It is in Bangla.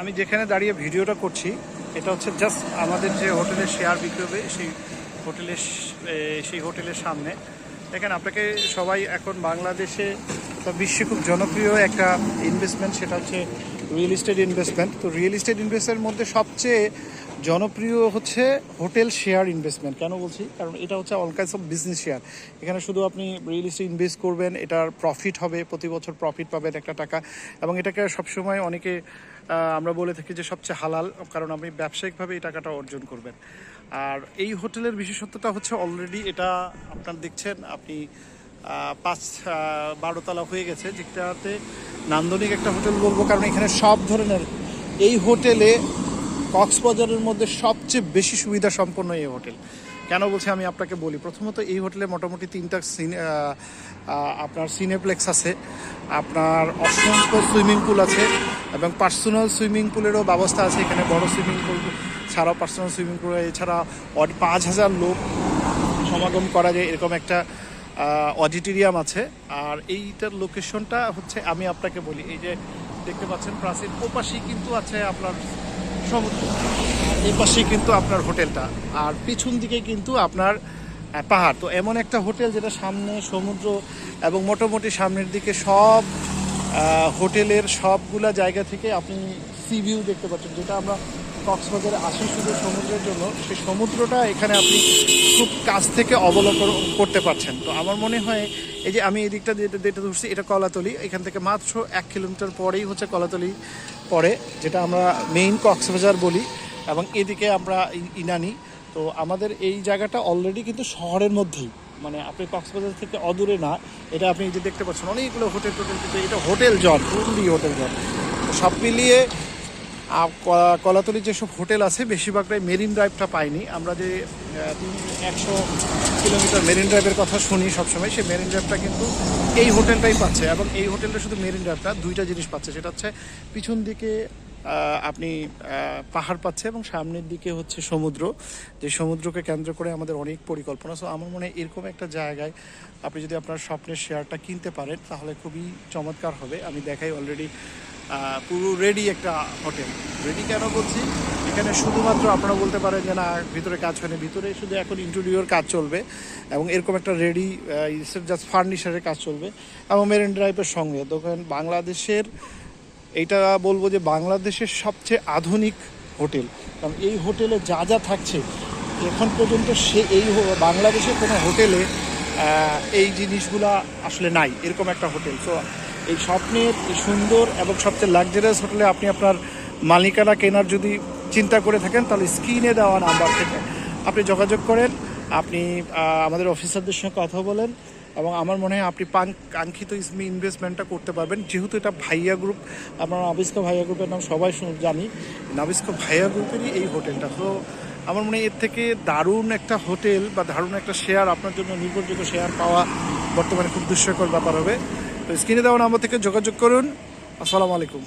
আমি যেখানে দাঁড়িয়ে ভিডিওটা করছি, এটা হচ্ছে জাস্ট আমাদের যে হোটেলের শেয়ার বিক্রি হবে সেই হোটেলের সেই হোটেলের সামনে। দেখেন, আপনাকে সবাই এখন বাংলাদেশে বা বিশ্বে খুব জনপ্রিয় একটা ইনভেস্টমেন্ট সেটা হচ্ছে রিয়েল ইস্টেট ইনভেস্টমেন্ট তো রিয়েল ইস্টেট ইনভেস্টের মধ্যে সবচেয়ে জনপ্রিয় হচ্ছে হোটেল শেয়ার ইনভেস্টমেন্ট। কেন বলছি? কারণ এটা হচ্ছে all kinds of business share এখানে শুধু আপনি রিয়েল এস্টেট ইনভেস্ট করবেন, এটার প্রফিট হবে, প্রতি বছর প্রফিট পাবেন একটা টাকা। এবং এটাকে সবসময় অনেকে আমরা বলে থাকি যে সবচেয়ে হালাল, কারণ আপনি ব্যবসায়িকভাবে এই টাকাটা অর্জন করবেন। আর এই হোটেলের বিশেষত্বটা হচ্ছে অলরেডি এটা আপনার দেখছেন, আপনি পাঁচ বারোতলা হয়ে গেছে, যেটাতে নান্দনিক একটা হোটেল বলব, কারণ এখানে সব ধরনের এই হোটেলে কক্সবাজারের মধ্যে সবচেয়ে বেশি সুবিধা সম্পন্ন এই হোটেল। কেন বলছি আমি আপনাকে বলি? প্রথমত এই হোটেলে মোটামুটি তিনটা সিনে আপনার সিনেপ্লেক্স আছে, আপনার অসংখ্য সুইমিং পুল আছে এবং পার্সোনাল সুইমিং পুলেরও ব্যবস্থা আছে। এখানে বড় সুইমিং পুল ছাড়াও পার্সোনাল সুইমিং পুল, এছাড়া পাঁচ হাজার লোক সমাগম করা যায়, এরকম একটা অডিটোরিয়াম আছে। আর এইটার লোকেশনটা হচ্ছে, আমি আপনাকে বলি, এই যে দেখতে পাচ্ছেন প্রাচীন ওপাশেই কিন্তু আছে আপনার সমুদ্র। এই পাশেই কিন্তু আপনার হোটেলটা। আর পিছন দিকে কিন্তু আপনার পাহাড়। তো এমন একটা হোটেল যেটা সামনে সমুদ্র এবং মোটামুটি সামনের দিকে সব হোটেলের সবগুলা জায়গা থেকে আপনি সি ভিউ দেখতে পাচ্ছেন, যেটা আমরা কক্সবাজারে আসি শুধু সমুদ্রের জন্য, সেই সমুদ্রটা এখানে আপনি খুব কাছ থেকে অবলোকন করতে পারছেন। তো আমার মনে হয়, এই যে আমি এই দিকটা যেটা যেটা ধরছি এটা কলাতলি। এখান থেকে মাত্র এক কিলোমিটার পরেই হচ্ছে কলাতলি পড়ে, যেটা আমরা মেইন কক্সবাজার বলি, এবং এদিকে আমরা ইনানি। তো আমাদের এই জায়গাটা অলরেডি কিন্তু শহরের মধ্যেই। মানে আপনি কক্সবাজার থেকে অদূরে না, এটা আপনি যে দেখতে পাচ্ছেন, অনেকগুলো হোটেল টোটেল কিন্তু এটা hotel zone fully hotel zone সব মিলিয়ে কলাতলির যেসব হোটেল আছে, বেশিরভাগটাই মেরিন ড্রাইভটা পাইনি। আমরা যে একশো কিলোমিটার মেরিন ড্রাইভের কথা শুনি সবসময়, সেই মেরিন ড্রাইভটা কিন্তু এই হোটেলটাই পাচ্ছে এবং এই হোটেলটা শুধু মেরিন ড্রাইভটা, দুইটা জিনিস পাচ্ছে। সেটা হচ্ছে পিছন দিকে আপনি পাহাড় পাচ্ছে এবং সামনের দিকে হচ্ছে সমুদ্র। যে সমুদ্রকে কেন্দ্র করে আমাদের অনেক পরিকল্পনা। সো আমার মনে হয় এরকম একটা জায়গায় আপনি যদি আপনার স্বপ্নের শেয়ারটা কিনতে পারেন, তাহলে খুবই চমৎকার হবে। আমি দেখাই অলরেডি পুরো রেডি একটা হোটেল রেডি কেন বলছি? এখানে শুধুমাত্র আপনারা বলতে পারেন যে না, ভিতরে কাজ হয়নি। ভিতরে শুধু এখন ইন্টেরিয়র কাজ চলবে এবং এরকম একটা রেডি জাস্ট ফার্নিচারের কাজ চলবে এবং মেরিন ড্রাইভের সঙ্গে। তখন বাংলাদেশের এইটা বলব যে বাংলাদেশের সবচেয়ে আধুনিক হোটেল কারণ এই হোটেলে যা যা থাকছে, এখন পর্যন্ত সে এই বাংলাদেশের কোনো হোটেলে এই জিনিসগুলা আসলে নাই, এরকম একটা হোটেল তো এই স্বপ্নের সুন্দর এবং সবচেয়ে লাক্সারিয়াস হোটেলে আপনি আপনার মালিকানা কেনার যদি চিন্তা করে থাকেন, তাহলে স্ক্রিনে দেওয়া নাম্বার থেকে আপনি যোগাযোগ করেন। আপনি আমাদের অফিসারদের সঙ্গে কথা বলেন এবং আমার মনে হয় আপনি পান- কাঙ্ক্ষিত ইসমি ইনভেস্টমেন্টটা করতে পারবেন। যেহেতু এটা ভাইয়া গ্রুপ আপনার নাবিস্কো ভাইয়া গ্রুপের নাম সবাই জানি। নাবিস্কো ভাইয়া গ্রুপেরই এই হোটেলটা তো আমার মনে হয় এর থেকে দারুণ একটা হোটেল বা দারুণ একটা শেয়ার আপনার জন্য নির্ভরযোগ্য শেয়ার পাওয়া বর্তমানে খুব দুঃস্বকর ব্যাপার হবে। তো স্ক্রিনে দেওয়া নাম্বার থেকে যোগাযোগ করুন। আসসালামু আলাইকুম।